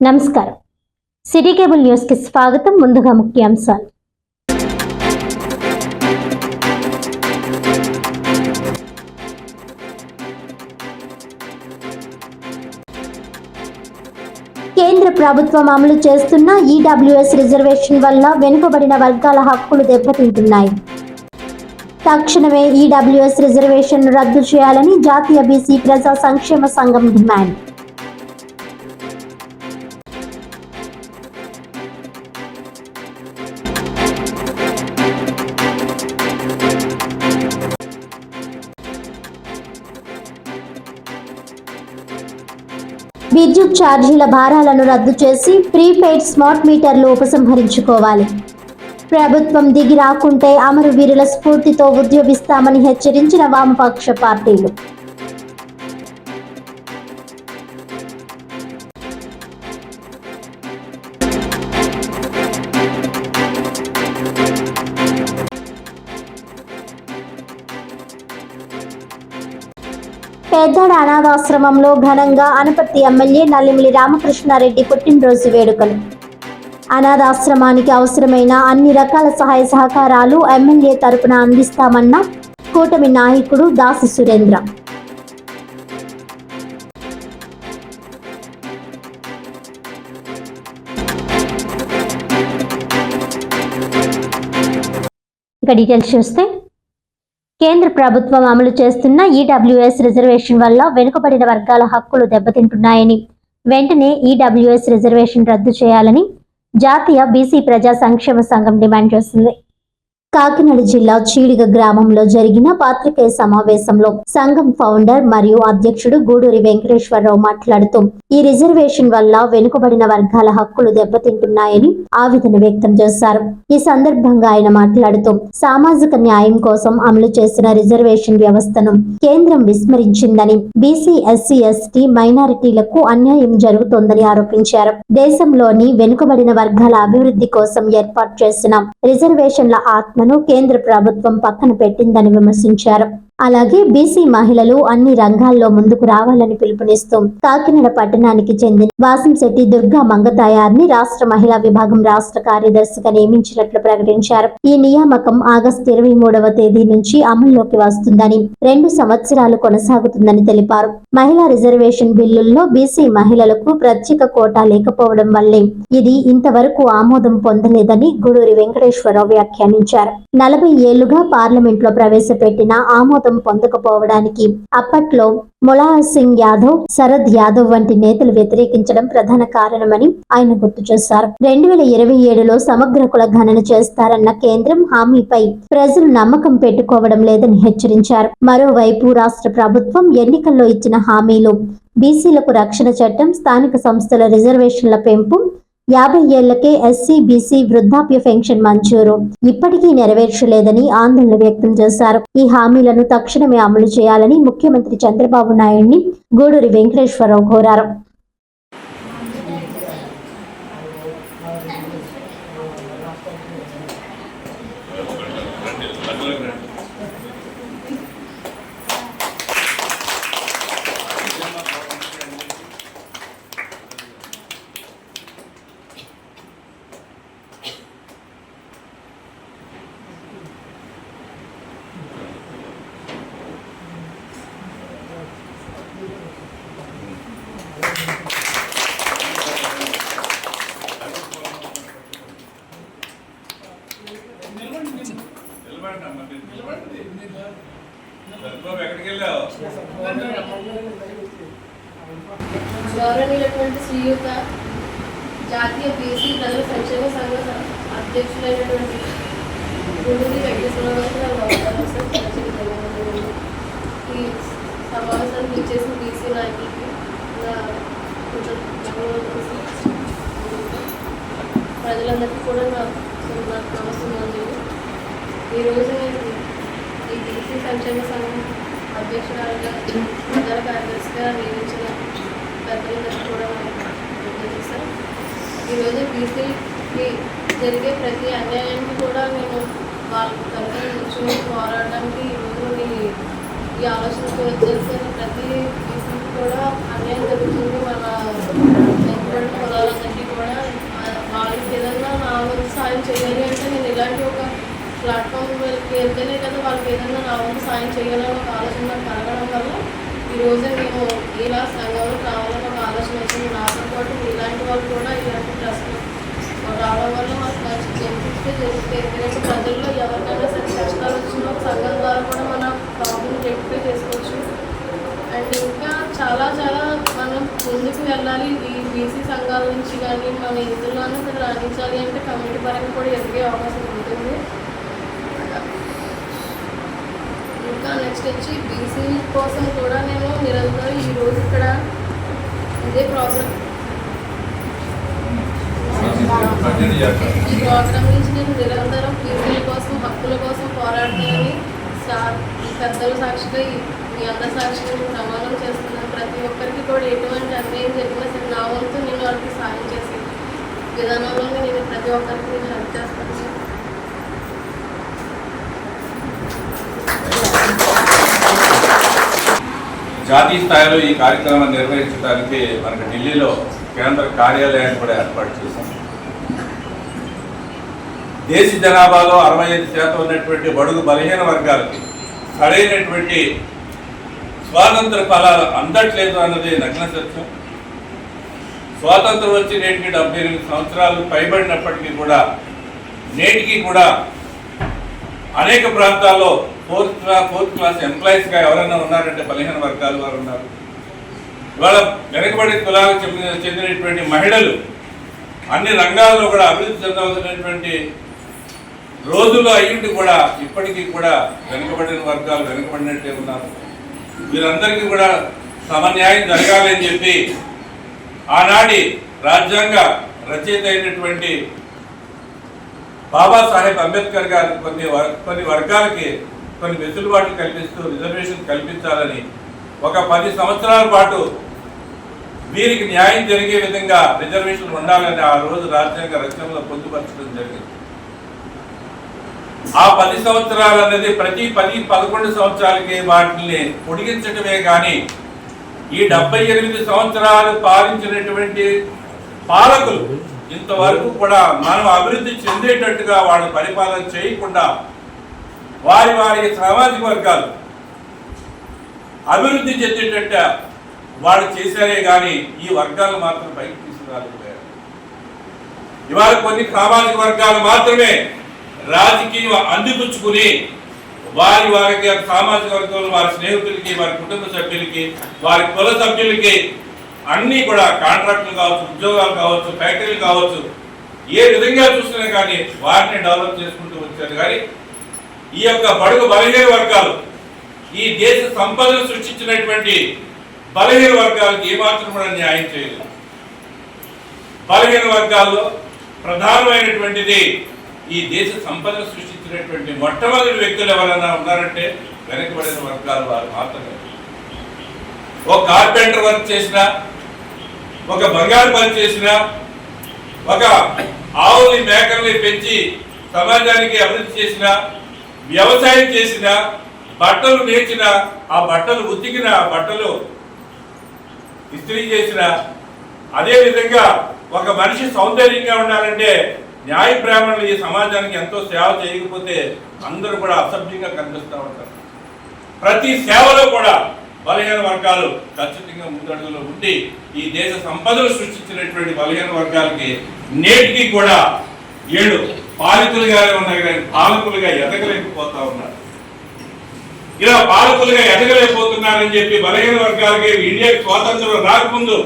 నమస్కారం. City cable న్యూస్కి స్వాగతం. ముందుగా ముఖ్యాంశాలు. కేంద్ర ప్రభుత్వం అమలు చేస్తున్న ఈడబ్ల్యూఎస్ రిజర్వేషన్ వల్ల వెనుకబడిన వర్గాల హక్కులు దెబ్బతింటున్నాయి. తక్షణమే ఈడబ్ల్యూఎస్ రిజర్వేషన్ రద్దు చేయాలని జాతీయ బీసీ ప్రజా సంక్షేమ సంఘం డిమాండ్. విద్యుత్ ఛార్జీల భారాలను రద్దు చేసి ప్రీపెయిడ్ స్మార్ట్ మీటర్లు ఉపసంహరించుకోవాలి. ప్రభుత్వం దిగి రాకుంటే అమరవీరుల స్ఫూర్తితో ఉద్యోగిస్తామని హెచ్చరించిన వామపక్ష పార్టీలు. పెద్దడ అనాథాశ్రమంలో ఘనంగా అనపర్తి ఎమ్మెల్యే నల్లిమిలి రామకృష్ణారెడ్డి పుట్టినరోజు వేడుకలు. అనాథాశ్రమానికి అవసరమైన అన్ని రకాల సహాయ సహకారాలు ఎమ్మెల్యే తరపున అందిస్తామన్న కూటమి నాయకుడు దాసి సురేంద్ర. ఇక డీటెయిల్స్ చూస్తే కేంద్ర ప్రభుత్వం అమలు చేస్తున్న ఈడబ్ల్యూఎస్ రిజర్వేషన్ వల్ల వెనుకబడిన వర్గాల హక్కులు దెబ్బతింటున్నాయని వెంటనే ఈడబ్ల్యూఎస్ రిజర్వేషన్ రద్దు చేయాలని జాతీయ బీసీ ప్రజా సంక్షేమ సంఘం డిమాండ్ చేస్తుంది. కాకినాడ జిల్లా చీడిగ గ్రామంలో జరిగిన పాత్రికేయ సమావేశంలో సంఘం ఫౌండర్ మరియు అధ్యక్షుడు గూడూరి వెంకటేశ్వరరావు మాట్లాడుతూ ఈ రిజర్వేషన్ వల్ల వెనుకబడిన వర్గాల హక్కులు దెబ్బతింటున్నాయని ఆవేదన వ్యక్తం చేశారు. ఈ సందర్భంగా ఆయన మాట్లాడుతూ సామాజిక న్యాయం కోసం అమలు చేసిన రిజర్వేషన్ వ్యవస్థను కేంద్రం విస్మరించిందని బీసీ ఎస్సీ ఎస్టీ మైనారిటీలకు అన్యాయం జరుగుతోందని ఆరోపించారు. దేశంలోని వెనుకబడిన వర్గాల అభివృద్ధి కోసం ఏర్పాటు చేసిన రిజర్వేషన్ల ఆత్మ కేంద్ర ప్రభుత్వం పక్కన పెట్టిందని విమర్శించారు. అలాగే బీసీ మహిళలు అన్ని రంగాల్లో ముందుకు రావాలని పిలుపునిస్తూ కాకినాడ పట్టణానికి చెందిన వాసంశెట్టి దుర్గా మంగతాయార్ని రాష్ట్ర మహిళా విభాగం రాష్ట్ర కార్యదర్శిగా నియమించినట్లు ప్రకటించారు. ఈ నియామకం ఆగస్టు ఇరవై మూడవ తేదీ నుంచి అమల్లోకి వస్తుందని రెండు సంవత్సరాలు కొనసాగుతుందని తెలిపారు. మహిళా రిజర్వేషన్ బిల్లుల్లో బీసీ మహిళలకు ప్రత్యేక కోటా లేకపోవడం వల్లే ఇది ఇంతవరకు ఆమోదం పొందలేదని గూడూరి వెంకటేశ్వరరావు వ్యాఖ్యానించారు. నలభై ఏళ్ళుగా పార్లమెంట్లో ప్రవేశపెట్టిన ఆమోద పొందకపోవడానికి అప్పట్లో ములాయర్ సింగ్ యాదవ్ శరద్ యాదవ్ వంటి నేతలు వ్యతిరేకించడం ప్రధాన కారణమని ఆయన గుర్తు చేశారు. రెండు వేల ఇరవై ఏడులో సమగ్ర కుల గణన చేస్తారన్న కేంద్రం హామీపై ప్రజలు నమ్మకం పెట్టుకోవడం లేదని హెచ్చరించారు. మరోవైపు రాష్ట్ర ప్రభుత్వం ఎన్నికల్లో ఇచ్చిన హామీలు బీసీలకు రక్షణ చట్టం స్థానిక సంస్థల రిజర్వేషన్ల పెంపు యాభై ఏళ్ళకే ఎస్సీ బీసీ వృద్ధాప్య పెన్షన్ మంజూరు. ఇప్పటికీ నెరవేర్చలేదని ఆందోళన వ్యక్తం చేశారు. ఈ హామీలను తక్షణమే అమలు చేయాలని ముఖ్యమంత్రి చంద్రబాబు నాయుడిని గూడూరి వెంకటేశ్వరరావు కోరారు. గౌరవనీయులటువంటి శ్రీయుత జాతీయ బీసీ ప్రజల సంక్షేమ సంఘ అధ్యక్షులైనటువంటి గుండూరి వెంకటేశ్వరరావు ఈ సమావేశాన్ని ఇచ్చేసిన బీసీ నాయకులకి కొంచెం ప్రజలందరికీ కూడా నా నాకు నమస్తున్నాను ఈరోజు నేను విద్యార్థి సంఘం అధ్యక్షురాలుగా ప్రధాన కార్యదర్శిగా నియమించిన పెద్దలందరూ కూడా ఉద్దేశిస్తాం ఈరోజు బీసీకి జరిగే ప్రతి అన్యాయానికి కూడా నేను వాళ్ళ కలిగి నుంచి పోరాడడానికి ఈరోజు ఈ ఆలోచనతో వచ్చేసి ప్రతి బీసీకి కూడా అన్యాయం జరుగుతుంది. మన పెట్టుబడి పొలాలన్నింటినీ కూడా వాళ్ళకి ఏదన్నా నా సాయం చేయాలి అంటే నేను ఇలాంటి ఒక ప్లాట్ఫామ్ వెళ్తేనే కదా వాళ్ళకి ఏదైనా నా వంతు సాయం చేయాలని ఒక ఆలోచన నాకు కలగడం వల్ల ఈరోజే మేము నేను ఇలా సంఘంలో రావాలని ఒక ఆలోచన వచ్చింది. నాతో పాటు ఇలాంటి వాళ్ళు కూడా ఇలాంటి ట్రస్ట్ రావడం వల్ల మాకు మంచి బెనిఫిట్స్ జరుగుతాయి. ఎందుకంటే ప్రజల్లో ఎవరికైనా సరే కష్టాలు వచ్చినా ఒక సంఘం ద్వారా కూడా మన ప్రాబ్లం రెక్టిఫై చేసుకోవచ్చు. అండ్ ఇంకా చాలా చాలా మనం ముందుకు వెళ్ళాలి. ఈ బీసీ సంఘాల నుంచి కానీ మన ఇందులోనే రాణించాలి అంటే కమ్యూనిటీ పరంగా కూడా ఎదిగే అవకాశం ఉంటుంది. ఇంకా నెక్స్ట్ వచ్చి బీసీ కోసం కూడా నేను నిరంతరం ఈ రోజు ఇక్కడ ఇదే ప్రాబ్లం ఈ ప్రోగ్రామ్ నుంచి నేను నిరంతరం బీసీల కోసం హక్కుల కోసం పోరాడుతానని సార్ పెద్దల సాక్షిగా మీ అందరి సాక్షిగా నేను ప్రమాణం చేస్తున్నాను. ప్రతి ఒక్కరికి కూడా ఎటువంటి అన్యాయం జరిగినా సరే నా వంతు నేను వాళ్ళకి సాయం చేసే విధానంలోనే నేను ప్రతి ఒక్కరికి నేను హెల్ప్ చేస్తాను సార్ జాతీయ స్థాయిలో ఈ కార్యక్రమాన్ని నిర్వహించడానికి మనకు ఢిల్లీలో కేంద్ర కార్యాలయాన్ని కూడా ఏర్పాటు చేశాం. దేశ జనాభాలో అరవై ఐదు శాతం ఉన్నటువంటి బడుగు బలహీన వర్గాలకి సరైనటువంటి స్వాతంత్ర ఫలాలు అందట్లేదు అన్నది నగ్న సత్యం. స్వాతంత్రం వచ్చి నేటికి డెబ్బై ఎనిమిది సంవత్సరాలు పైబడినప్పటికీ కూడా నేటికి కూడా అనేక ప్రాంతాల్లో ఫోర్త్ క్లాస్ ఫోర్త్ క్లాస్ ఎంప్లాయీస్గా ఎవరైనా ఉన్నారంటే బలహీన వర్గాల వారు ఉన్నారు. ఇవాళ వెనకబడి కులాలకు చెందిన చెందినటువంటి మహిళలు అన్ని రంగాల్లో కూడా అభివృద్ధి చెందవలసినటువంటి రోజులు అయ్యింటి కూడా ఇప్పటికీ కూడా వెనుకబడిన వర్గాలు వెనుకబడినట్టే ఉన్నారు. వీరందరికీ కూడా సమన్యాయం జరగాలని చెప్పి ఆనాటి రాజ్యాంగ రచయిత అయినటువంటి బాబాసాహెబ్ అంబేద్కర్ గారు కొన్ని వర్- కొన్ని వర్గాలకి కొన్ని వెసులుబాట్లు కల్పిస్తూ రిజర్వేషన్ కల్పించాలని ఒక పది సంవత్సరాల పాటు వీరికి న్యాయం జరిగే విధంగా రిజర్వేషన్ ఉండాలని ఆ రోజు రాజ్యాంగ రచనలో పొందుపరచడం జరిగింది. ఆ పది సంవత్సరాలు అనేది ప్రతి పది పదకొండు సంవత్సరాలకి వాటిని పొడిగించటమే కానీ ఈ డెబ్బై ఎనిమిది సంవత్సరాలు పాలించినటువంటి పాలకులు ఇంతవరకు కూడా మనం అభివృద్ధి చెందేటట్టుగా వాళ్ళు పరిపాలన చేయకుండా వారి వారి సామాజిక వర్గాలు అభివృద్ధి చెందేటట్టు వాళ్ళు చేశారే కానీ ఈ వర్గాలు మాత్రం పైకి తీసుకురాలేకపోయారు. ఇవాళ కొన్ని సామాజిక వర్గాలు మాత్రమే రాజకీయం అందిపుచ్చుకుని వారి వారికి సామాజిక వర్గంలో వారి స్నేహితులకి వారి కుటుంబ సభ్యులకి వారి కుల సభ్యులకి అన్నీ కూడా కాంట్రాక్టులు కావచ్చు ఉద్యోగాలు కావచ్చు ఫ్యాక్టరీలు కావచ్చు ఏ విధంగా చూసినా కానీ వారిని డెవలప్ చేసుకుంటూ వచ్చారు. కానీ ఈ యొక్క బడుగు బలహీన వర్గాలు ఈ దేశ సంపదను సృష్టించినటువంటి బలహీన వర్గాలకు ఏమాత్రం కూడా న్యాయం చేయలేదు. బలహీన వర్గాల్లో ప్రధానమైనటువంటిది ఈ దేశ సంపదను సృష్టించినటువంటి మొట్టమొదటి వ్యక్తులు ఎవరైనా ఉన్నారంటే వెనకబడిన వర్గాలు వారు మాత్రమే. ఒక కార్పెంటర్ వర్క్ చేసిన ఒక బంగారు పని చేసిన ఒక ఆవుని మేకల్ని పెంచి సమాజానికి అభివృద్ధి చేసిన వ్యవసాయం చేసిన బట్టలు నేర్చిన ఆ బట్టలు ఉతికిన ఆ బట్టలు ఇస్త్రీ చేసిన అదే విధంగా ఒక మనిషి సౌందర్యంగా ఉండాలంటే న్యాయ బ్రాహ్మణులు ఈ సమాజానికి ఎంతో సేవ చేయకపోతే అందరూ కూడా అసభ్యంగా కనిపిస్తూ ఉంటారు. ప్రతి సేవలో కూడా బలహీన వర్గాలు ఖచ్చితంగా ముందడుగులో ఉండి ఈ దేశ సంపదలు సృష్టించినటువంటి బలహీన వర్గాలకి నేటికి కూడా ఏడు పాలితులుగానే ఉన్నాయి కానీ పాలకులుగా ఎదగలేకపోతా ఉన్నారు. ఇలా పాలకులుగా ఎదగలేకపోతున్నారని చెప్పి బలహీన వర్గాలకి ఇండియా స్వాతంత్రం రాకముందు